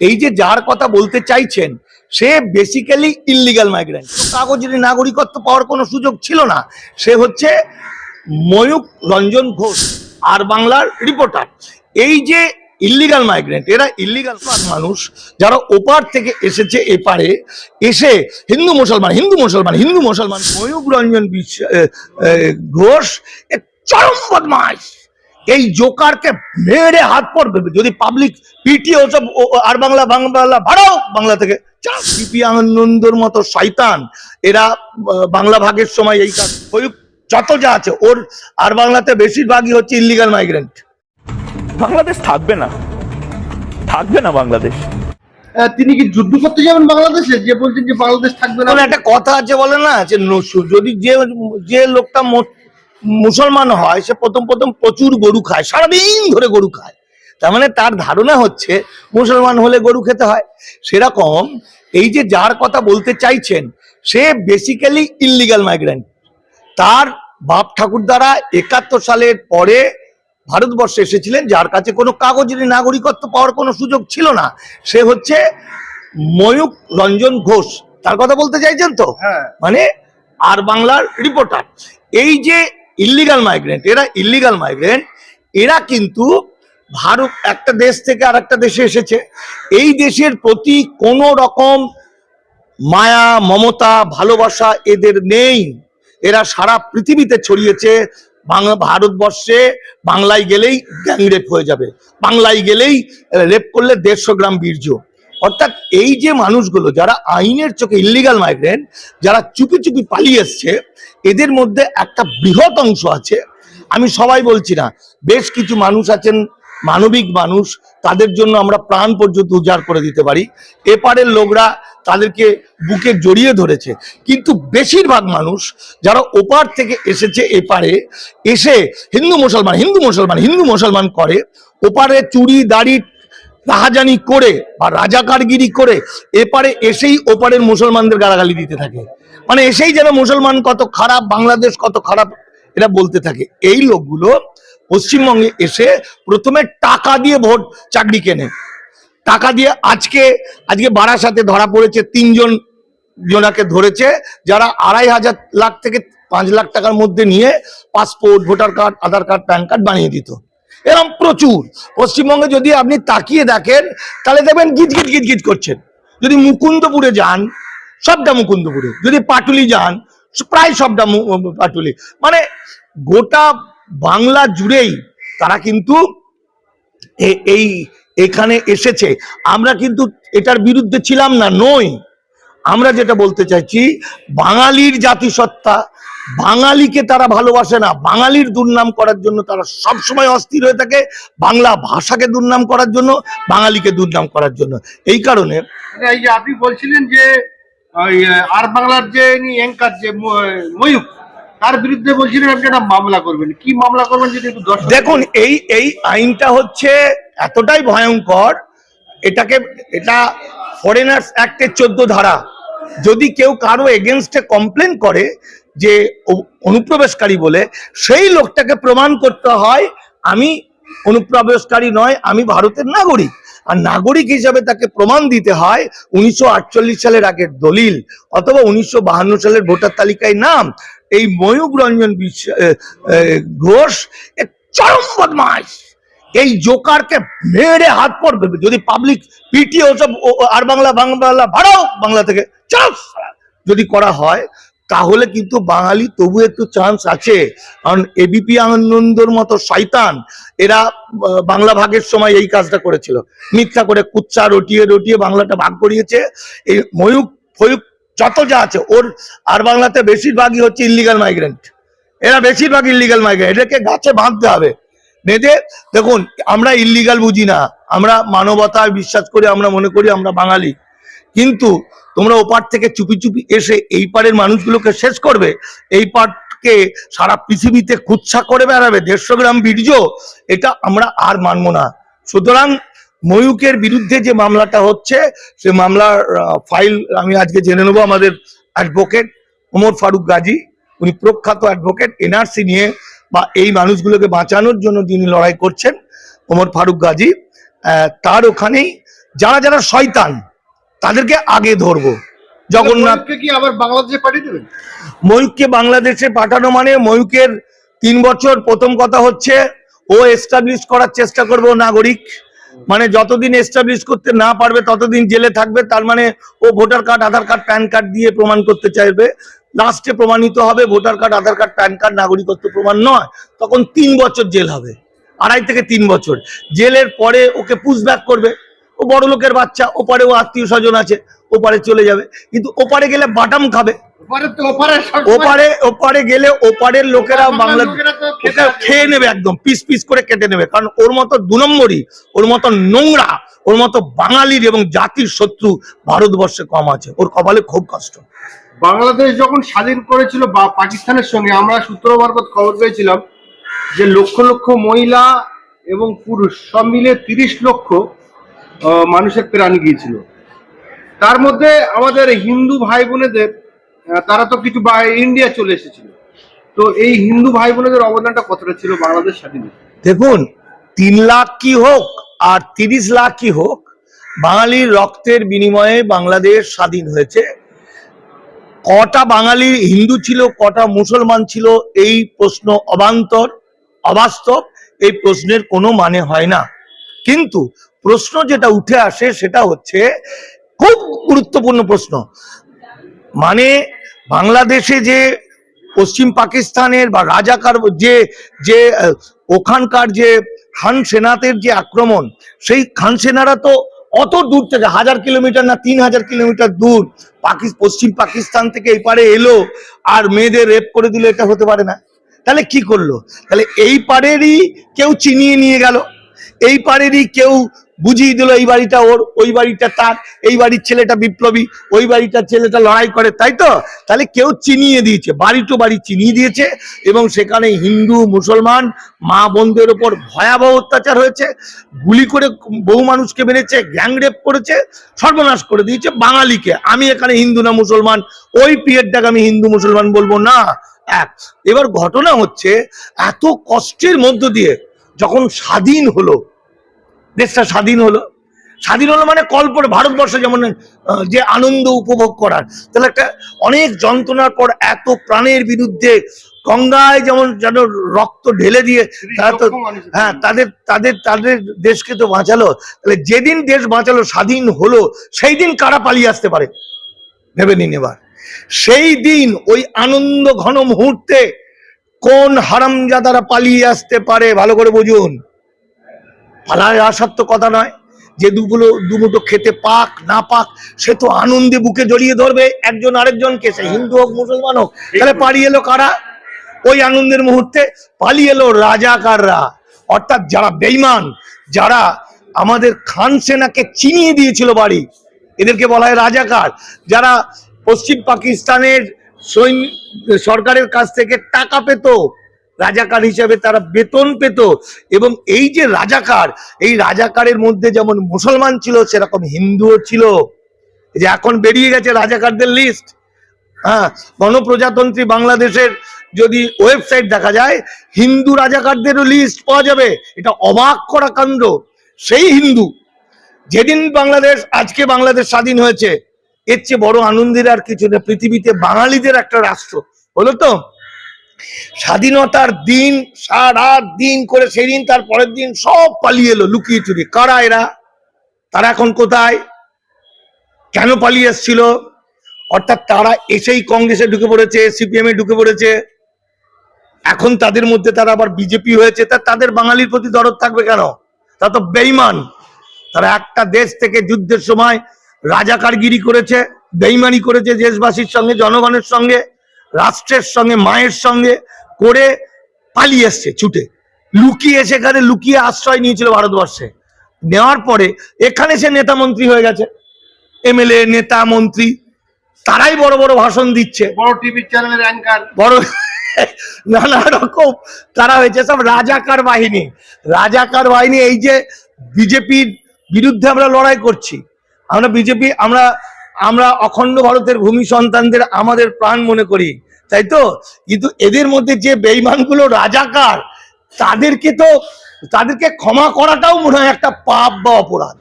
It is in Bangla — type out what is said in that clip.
এই যে যার কথা বলতে চাইছেন, সে বেসিক্যালি ইল্লিগাল মাইগ্রেন্ট কাগজের নাগরিকত্ব পাওয়ার কোনো সুযোগ ছিল না। সে হচ্ছে ময়ূক রঞ্জন ঘোষ, আর বাংলার রিপোর্টার এই যে ইল্লিগাল মাইগ্রেন্ট এরা ইল্লিগাল মানুষ, যারা ওপার থেকে এসেছে এপারে, এসে হিন্দু মুসলমান হিন্দু মুসলমান হিন্দু মুসলমান ময়ূক রঞ্জন ঘোষ চরম বদমাস এই জোকারকে মেরে হাত পড়বে। যদি পাবলিক পিটি ওসব আর বাংলা বাংলা ভাড়াও বাংলা থেকে সিপি আনন্দর মতো শয়তান। এরা বাংলা ভাগের সময় এই কাজ যত যা আছে। ওর আর বাংলাতে বেশিরভাগই হচ্ছে ইলিগাল মাইগ্রেন্ট বাংলাদেশ থাকবে না। থাকবে না বাংলাদেশ। তিনি কি যুদ্ধ করতে যাবেন বাংলাদেশে? যে বলছেন যে বাংলাদেশ থাকবে না। মানে একটা কথা আছে বলে না যে নসু- যদি যে যে লোকটা মুসলমান হয় সে প্রথম প্রথম প্রচুর গরু খায় সারাদিন ধরে গরু খায়। তার মানে তার ধারণা হচ্ছে মুসলমান হলে গরু খেতে হয়। সেরকম এই যে যার কথা বলতে চাইছেন সে বেসিক্যালি ইল্লিগাল মাইগ্রেন্ট তার বাপ ঠাকুর দ্বারা একাত্তর সালের পরে ভারতবর্ষে এসেছিলেন যার কাছে কোনো কাগজের নাগরিকত্ব পাওয়ার কোনো সুযোগ ছিল না। সে হচ্ছে ময়ূক রঞ্জন ঘোষ। তার কথা বলতে চাইছেন তো? হ্যাঁ। মানে আর বাংলার রিপোর্টার এই যে ইল্লিগাল মাইগ্রেন্ট এরা ইল্লিগাল মাইগ্রেন্ট এরা কিন্তু ভারত একটা দেশ থেকে আর একটা দেশে এসেছে। এই দেশের প্রতি কোনো রকম মায়া, মমতা, ভালোবাসা এদের নেই। এরা সারা পৃথিবীতে ছড়িয়েছে। বাংলা, ভারতবর্ষে বাংলায় গেলেই গ্যাং রেপ হয়ে যাবে। বাংলায় গেলেই রেপ করলে দেড়শো গ্রাম বীর্য। অর্থাৎ এই যে মানুষগুলো যারা আইনের চোখে ইল্লিগাল মাইগ্রেন্ট যারা চুপি চুপি পালিয়ে এসছে, এদের মধ্যে একটা বৃহৎ অংশ আছে। আমি সবাই বলছি না, বেশ কিছু মানুষ আছেন, মানবিক মানুষ, তাদের জন্য আমরা প্রাণ পর্যন্ত উজাড় করে দিতে পারি। এপারের লোকরা তাদেরকে বুকে জড়িয়ে ধরেছে। কিন্তু বেশিরভাগ মানুষ যারা ওপার থেকে এসেছে এপারে, এসে হিন্দু মুসলমান হিন্দু মুসলমান হিন্দু মুসলমান করে, ওপারে চুরি দাড়ি রাহাজানি করে বা রাজাকারগিরি করে এপারে এসেই ওপারের মুসলমানদের গালাগালি দিতে থাকে। মানে এসেই যেন মুসলমান কত খারাপ, বাংলাদেশ কত খারাপ এরা বলতে থাকে। এই লোকগুলো পশ্চিমবঙ্গে এসে প্রথমে টাকা দিয়ে ভোট চাকরি কেনে। টাকা দিয়ে আজকে আজকে বারাসাতে ধরা পড়েছে তিনজন জনাকে ধরেছে, যারা আড়াই হাজার লাখ থেকে পাঁচ লাখ টাকার মধ্যে নিয়ে passport voter card Aadhaar card PAN card বানিয়ে দিত। এরকম প্রচুর। পশ্চিমবঙ্গে যদি আপনি তাকিয়ে দেখেন, তাহলে দেখবেন গিজ গিট গিট গিজ করছেন। যদি মুকুন্দপুরে যান, সবটা মুকুন্দপুরে। যদি পাটুলি যান, প্রায় সবটা পাটুলি। মানে গোটা বাংলা জুড়েই তারা কিন্তু এই, এখানে এসেছে। আমরা কিন্তু এটার বিরুদ্ধে ছিলাম না, নই। আমরা যেটা বলতে চাইছি, বাঙালির জাতিসত্তা বাঙালিকে তারা ভালোবাসে না। বাঙালির দুর্নাম করার জন্য তারা সবসময় অস্থির হয়ে থাকে। বাংলা ভাষাকে দুর্নাম করার জন্য বাঙালিকে দুর্নাম করার জন্য। এই কারণে এই যে আপনি বলছিলেন যে আর বাংলার যে অ্যাঙ্কার যে ময়ূক তার বিরুদ্ধে বলছিলেন আপনি একটা মামলা করবেন। কি মামলা করবেন যদি একটু দেখুন এই এই আইনটা হচ্ছে এতটাই ভয়ঙ্কর। এটাকে এটা ফরেনার্স অ্যাক্টের চোদ্দ ধারা। যদি কেউ কারও এগেনস্টে কমপ্লেন করে যে অনুপ্রবেশকারী বলে সেই লোকটাকে প্রমাণ করতে হয়, আমি অনুপ্রবেশকারী নয়, আমি ভারতের নাগরিক। আর নাগরিক হিসাবে তাকে প্রমাণ দিতে হয় উনিশশো আটচল্লিশ সালের আগের দলিল অথবা উনিশশো সালের ভোটার তালিকায় নাম। এই ময়ূক রঞ্জন ঘোষ চরম বদমাস এই জোকারকে মেরে হাত পড়বে। যদি পাবলিক পিটি ওসব আর বাংলা বাংলা ভাড়াও বাংলা থেকে। শালা। যদি করা হয় তাহলে কিন্তু বাঙালি তবু একটু চান্স আছে। কারণ এবিপি আনন্দর মতো শয়তান, এরা বাংলা ভাগের সময় এই কাজটা করেছিল। মিথ্যা করে কুচ্চা রটিয়ে রটিয়ে বাংলাটা ভাগ করিয়েছে। এই ময়ূক ফয়ুক যত যা আছে, ওর আর বাংলাতে বেশিরভাগই হচ্ছে ইলিগাল মাইগ্রেন্ট এরা বেশিরভাগ ইলিগাল মাইগ্রেন্ট এদেরকে গাছে বাঁধতে হবে। বেঁধে, দেখুন, আমরা ইল্লিগাল বুঝি না। আমরা মানবতায় বিশ্বাস করি, আমরা মনে করি আমরা বাঙালি। কিন্তু তোমরা ওপার থেকে চুপি চুপি এসে এই পারের মানুষগুলোকে শেষ করবে। এই পারকে সারা পৃথিবীতে কুচ্ছা করে বেড়াবে, দেড়শো গ্রাম বীর্য, এটা আমরা আর মানবো না। সুতরাং ময়ূকের বিরুদ্ধে যে মামলাটা হচ্ছে, সে মামলার ফাইল আমি আজকে জেনে নেব আমাদের অ্যাডভোকেট ওমর ফারুক গাজী। উনি প্রখ্যাত অ্যাডভোকেট, এনআরসি নিয়ে বা এই মানুষগুলোকে বাঁচানোর জন্য যিনি লড়াই করছেন ওমর ফারুক গাজী তার ওখানেই যারা যারা শয়তান তাদেরকে আগে ধরবো। জগন্নাথকে কি আবার বাংলাদেশে পাঠিয়ে দেবেন? ময়ূককে বাংলাদেশে পাঠানো মানে ময়ূকের তিন বছর প্রথম কথা হচ্ছে ও এস্টাবলিশ করার চেষ্টা করবে নাগরিক। মানে যতদিন এস্টাবলিশ করতে না পারবে ততদিন জেলে থাকবে তার মানে ও voter card Aadhaar card PAN card দিয়ে প্রমাণ করতে চাইবে। লাস্টে প্রমাণিত হবে voter card Aadhaar card PAN card নাগরিকত্ব প্রমাণ নয় তখন তিন বছর জেল হবে। আড়াই থেকে তিন বছর। জেলের পরে ওকে পুশব্যাক করবে। ও বড় লোকের বাচ্চা ওপারে ও আত্মীয় স্বজন আছে ওপারে চলে যাবে। কিন্তু ওপারে গেলে বাটাম খাবে। ওপারে ওপারে গেলে ওপারের লোকেরা বাংলা। খেয়ে নেবে একদম পিস পিস করে কেটে নেবে। কারণ ওর মতো দু নম্বরই ওর মতো নোংরা ওর মতো বাঙালির এবং জাতির শত্রু ভারতবর্ষে কম আছে। ওর কপালে খুব কষ্ট। বাংলাদেশ যখন স্বাধীন করেছিল বা পাকিস্তানের সঙ্গে আমরা সূত্র মারফত খবর পেয়েছিলাম যে লক্ষ লক্ষ মহিলা এবং পুরুষ সব মিলে তিরিশ লক্ষ মানুষের প্রাণ গিয়েছিল। তার মধ্যে আমাদের হিন্দু ভাই বোনেদের তারা তো কিছু ইন্ডিয়া চলে এসেছিল। তো এই হিন্দু ভাই বোনেদের অবদানটা কতটা ছিল বাংলাদেশ স্বাধীনে দেখুন, তিন লাখ কি হোক আর তিরিশ লাখ কি হোক, বাঙালির রক্তের বিনিময়ে বাংলাদেশ স্বাধীন হয়েছে। কটা বাঙালি হিন্দু ছিল, কটা মুসলমান ছিল, এই প্রশ্ন অবান্তর, অবাস্তব, এই প্রশ্নের কোনো মানে হয় না। কিন্তু প্রশ্ন যেটা উঠে আসে সেটা হচ্ছে, খুব গুরুত্বপূর্ণ প্রশ্ন। মানে বাংলাদেশে যে পশ্চিম পাকিস্তানের বা রাজাকার যে যে ওখানকার যে খান সেনাতের যে আক্রমণ, সেই খান সেনারা তো অত দূর থেকে, হাজার কিলোমিটার না তিন হাজার কিলোমিটার দূর, পাকিস, পশ্চিম পাকিস্তান থেকে এপারে এলো, আর মেয়েদের রেপ করে দিল, এটা হতে পারে না। তাহলে কি করল? তাহলে এই পারেরই কেউ চিনিয়ে নিয়ে গেল, এই পারেরই কেউ বুঝিয়ে দিল এই বাড়িটা ওর, ওই বাড়িটা তার, এই বাড়ির ছেলেটা বিপ্লবী, ওই বাড়িটার ছেলেটা লড়াই করে, তাই তো? তাহলে কেউ চিনিয়ে দিয়েছে, বাড়ি তো বাড়ি চিনিয়ে দিয়েছে এবং সেখানে হিন্দু, মুসলমান, মা বোনদের ওপর ভয়াবহ অত্যাচার হয়েছে, গুলি করে বহু মানুষকে মেরেছে গ্যাংরেপ করেছে, সর্বনাশ করে দিয়েছে বাঙালিকে। আমি এখানে হিন্দু না মুসলমান, ওই পিরিয়ডটাকে আমি হিন্দু মুসলমান বলব না। এক, এবার ঘটনা হচ্ছে, এত কষ্টের মধ্য দিয়ে যখন স্বাধীন হলো দেশটা স্বাধীন হলো। স্বাধীন হলো মানে কল্পনা ভারতবর্ষ যেমন যে আনন্দ উপভোগ করার। তাহলে একটা অনেক যন্ত্রণার পর এত প্রাণের বিরুদ্ধে গঙ্গায় যেমন যেন রক্ত ঢেলে দিয়ে তারা তো হ্যাঁ তাদের তাদের তাদের দেশকে তো বাঁচালো। তাহলে যেদিন দেশ বাঁচালো স্বাধীন হলো সেই দিন কারা পালিয়ে আসতে পারে? ভেবে নিন এবার। সেই দিন ওই আনন্দ ঘন মুহূর্তে কোন হারামজাদারা পালিয়ে আসতে পারে? ভালো করে বুঝুন। পালায় আসার তো কথা নয়। যে দুগুলো দুমুটো খেতে পাক না পাক সে তো আনন্দে বুকে জড়িয়ে ধরবে একজন আরেকজনকে সে হিন্দু হোক মুসলমান হোক। তাহলে পালিয়ে এলো কারা? ওই আনন্দের মুহূর্তে পালিয়ে এলো রাজাকাররা। অর্থাৎ যারা বেইমান যারা আমাদের খান সেনাকে চিনিয়ে দিয়েছিল বাড়ি এদেরকে বলা হয় রাজাকার। যারা পশ্চিম পাকিস্তানের সৈন্য সরকারের কাছ থেকে টাকা পেত রাজাকার হিসাবে তারা বেতন পেত এবং এই যে রাজাকার, এই রাজাকারের মধ্যে যেমন মুসলমান ছিল, সেরকম হিন্দুও ছিল। যে এখন বেরিয়ে গেছে রাজাকারদের লিস্ট হ্যাঁ গণপ্রজাতন্ত্রী বাংলাদেশের যদি ওয়েবসাইট দেখা যায়, হিন্দু রাজাকারদেরও লিস্ট পাওয়া যাবে। এটা অবাক করা কাণ্ড। সেই হিন্দু, যেদিন বাংলাদেশ, আজকে বাংলাদেশ স্বাধীন হয়েছে, এর চেয়ে বড় আনন্দের আর কিছু না, পৃথিবীতে বাঙালিদের একটা রাষ্ট্র। হলো তো? স্বাধীনতার দিন, সারা দিন করে সেদিন, তার পরের দিন সব পালিয়ে এলো, লুকিয়ে চুরি। কারা এরা? তারা এখন কোথায়? কেন পালিয়ে এসছিল? অর্থাৎ তারা এসেই কংগ্রেসে ঢুকে পড়েছে, সিপিএম এ ঢুকে পড়েছে। এখন তাদের মধ্যে তারা আবার বিজেপি হয়েছে। তা তাদের বাঙালির প্রতি দরদ থাকবে কেন? তা তো বেইমান। তারা একটা দেশ থেকে যুদ্ধের সময় রাজাকারগিরি করেছে, বেইমানি করেছে দেশবাসীর সঙ্গে, জনগণের সঙ্গে। রাষ্ট্রের সঙ্গে মায়ের সঙ্গে করে পালিয়ে এসছে ছুটে। লুকিয়ে সেখানে লুকিয়ে আশ্রয় নিয়েছিল ভারতবর্ষে। নেওয়ার পরে এখানে সে নেতা মন্ত্রী হয়ে গেছে। এমএলএ নেতা মন্ত্রী তারাই বড় বড় ভাষণ দিচ্ছে। বড় টিভি চ্যানেলের অ্যাঙ্কার। বড় নানা রকম তারা হয়েছে সব রাজাকার বাহিনী। রাজাকার বাহিনী এই যে বিজেপির বিরুদ্ধে আমরা লড়াই করছি। আমরা বিজেপি আমরা আমরা অখণ্ড ভারতের ভূমি সন্তানদের আমাদের প্রাণ মনে করি। তাই তো? কিন্তু এদের মধ্যে যে বেইমানগুলো রাজাকার, তাদেরকে তো, তাদেরকে ক্ষমা করাটাও মনে হয় একটা পাপ বা অপরাধ।